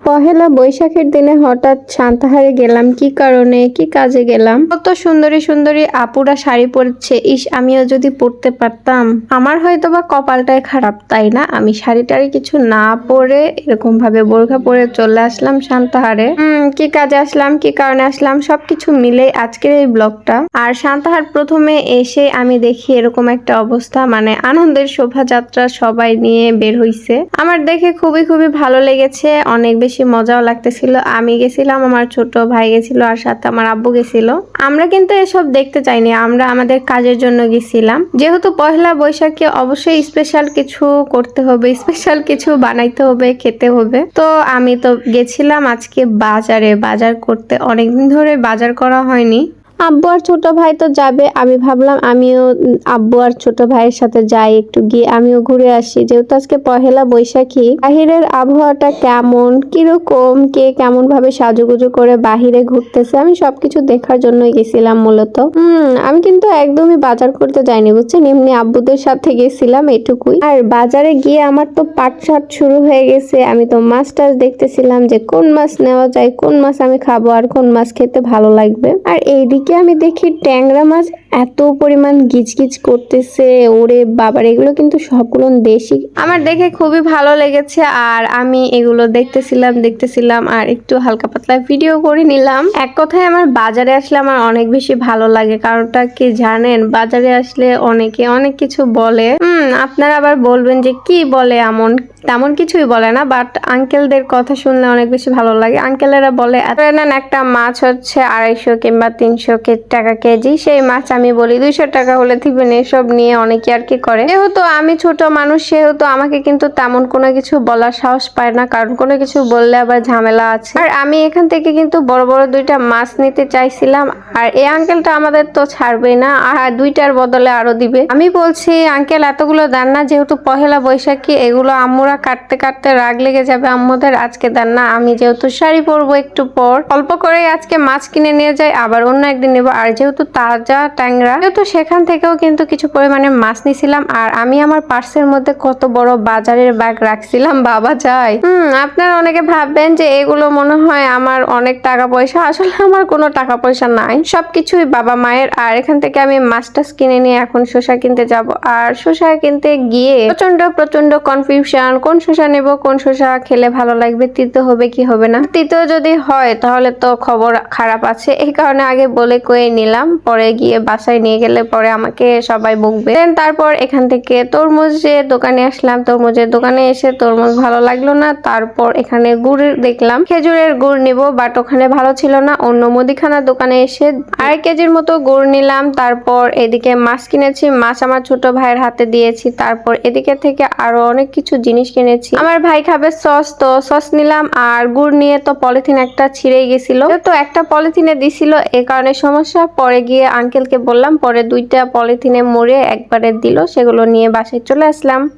পহেলা বৈশাখের দিনে হঠাৎ শান্তাহারে গেলাম। কি কারণে? কি কাজে গেলাম? কত সুন্দরী সুন্দরী আপুরা শাড়ি পরছে। ইস আমিও যদি পরতে পারতাম। আমার হয়তো বা কপালটাই খারাপ তাই না? আমি শাড়ি টাড়ি কিছু না পরে এরকম ভাবে বোরখা পরে চলে আসলাম শান্তাহারে কি কাজে আসলাম, কি কারণে আসলাম, সবকিছু মিলে আজকের এই ব্লগটা। আর শান্তাহার প্রথমে এসে আমি দেখি এরকম একটা অবস্থা মানে আনন্দের শোভাযাত্রা সবাই নিয়ে বের হইছে। আমার দেখে খুবই খুবই ভালো লেগেছে, অনেক বেশি মজাও লাগতেছিল। আমি গেছিলাম, আমার ছোট ভাই গেছিল আর সাথে আমার আব্বু গেছিল। আমরা কিন্তু এসব দেখতে চাইনি, আমরা আমাদের কাজের জন্য গেছিলাম। যেহেতু পয়লা বৈশাখে অবশ্যই স্পেশাল কিছু করতে হবে স্পেশাল কিছু বানাইতে হবে, খেতে হবে। তো আমি তো গেছিলাম আজকে বাজারে বাজার করতে অনেকদিন ধরে বাজার করা হয়নি। আব্বু আর ছোট ভাই তো যাবে। আমি ভাবলাম আমিও আব্বু আর ছোট ভাইয়ের সাথে যাই একটু গিয়ে, আমিও ঘুরে আসি। যেহেতু আজকে পহেলা বৈশাখী, বাহিরের আবহাওয়াটা কেমন, কীরকম, কে কেমন ভাবে সাজুগুজু করে বাহিরে ঘুরতেছে, আমি সবকিছু দেখার জন্যই গেছিলাম মূলত। হুম, আমি কিন্তু একদমই বাজার করতে যাইনি, বুঝছেন? এমনি আব্বুদের সাথে গেছিলাম এটুকুই। আর বাজারে গিয়ে আমার তো পাট শাট শুরু হয়ে গেছে। আমি তো মাছ টাছ দেখতেছিলাম যে কোন মাছ নেওয়া যায়, কোন মাছ আমি খাব আর কোন মাছ খেতে ভালো লাগবে। আর এইদিকে আমি দেখি ট্যাংরা মাছ এত পরিমাণ গিজগিজ করতেছে। ওরে বাবার, এগুলো কিন্তু সবগুলো দেশি। আমার দেখে খুবই ভালো লেগেছে আর আমি এগুলো দেখতেছিলাম দেখতেছিলাম আর একটু হালকা পাতলা ভিডিও করে নিলাম। এক কথায় আমার বাজারে আসলে আমার অনেক বেশি ভালো লাগে, কারণটা কি জানেন? বাজারে আসলে অনেকে অনেক কিছু বলে। হুম, আপনারা আবার বলবেন যে কি বলে এমন? তেমন কিছুই বলে না বাট আঙ্কেলদের কথা শুনলে অনেক বেশি ভালো লাগে। আঙ্কেলেরা বলে নেন একটা মাছ হচ্ছে আড়াইশো কিংবা তিনশো টাকা কেজি, সেই মাছ আমি বলি, দুইশো টাকা হলে দিবেন এসব নিয়ে অনেকে আর কি করে। যেহেতু আমি ছোট মানুষ, সেহেতু আমাকে কিন্তু তেমন কোনো কিছু বলার সাহস পায় না, কারণ কোনো কিছু বললে আবার ঝামেলা আছে। আর আমি এখান থেকে কিন্তু বড় বড় দুইটা মাছ নিতে চাইছিলাম, আর এই আঙ্কেলটা আমাদের তো ছাড়বে না, আর দুইটার বদলে আরও দিবে। আমি বলছি আঙ্কেল এতগুলো দেন না, যেহেতু পহেলা বৈশাখী, এগুলো আম্মুরা কাটতে কাটতে রাগ লেগে যাবে আম্মুদের, আজকে দেন না, আমি যেহেতু শাড়ি পরবো একটু পর। অল্প করে আজকে মাছ কিনে নিয়ে যাই, আবার অন্য একদিন নেব। আর যেহেতু তাজা ট্যাংরা যেহেতু সেখান থেকেও কিন্তু কিছু পরিমাণে মাছ নিছিলাম। আর আমি আমার পার্সের মধ্যে কত বড় বাজারের ব্যাগ রাখছিলাম, বাবা যায়। হুম, আপনারা অনেকে ভাববেন যে এগুলো মনে হয় আমার অনেক টাকা পয়সা। আসলে আমার কোনো টাকা পয়সা নাই। সবকিছুই বাবা মায়ের। আর এখান থেকে আমি মাছ টাছ কিনে নিয়ে এখন শসা কিনতে যাব। আর শসা কিনতে গিয়ে প্রচণ্ড প্রচণ্ড কনফিউশন কোন শসা নেব, কোন শসা খেলে ভালো লাগবে তিতো হবে কি হবে না? তিতো যদি হয়, তাহলে তো খবর খারাপ আছে। এই কারণে আগে বলে কয়ে নিলাম, পরে গিয়ে বাসায় নিয়ে গেলে পরে আমাকে সবাই বকবে। তারপর এখান থেকে তরমুজের দোকানে আসলাম, তরমুজের দোকানে এসে তরমুজ ভালো লাগল না। তারপর এখানে গুড় দেখলাম। খেজুরের গুড় নিব, বাট ওখানে ভালো ছিল না। অন্য মুদিখানার দোকানে এসে আড়াই কেজির মতো গুড় নিলাম। তারপর এদিকে মাছ কিনেছি। মাছ আমার ছোট ভাইয়ের হাতে দিয়েছি। তারপর এদিকে থেকে আরও অনেক কিছু জিনিস কিনেছি। আমার ভাই খাবে সস, তো সস নিলাম আর গুড় নিয়ে তো পলিথিন একটা ছিঁড়ে গেছিল। তো একটা পলিথিনে দিছিল, এ কারণে সমস্যা। পরে গিয়ে আঙ্কেলকে বললাম, পরে দুইটা পলিথিনে মুড়ে একবারে দিল, সেগুলো নিয়ে বাসায় চলে আসলাম।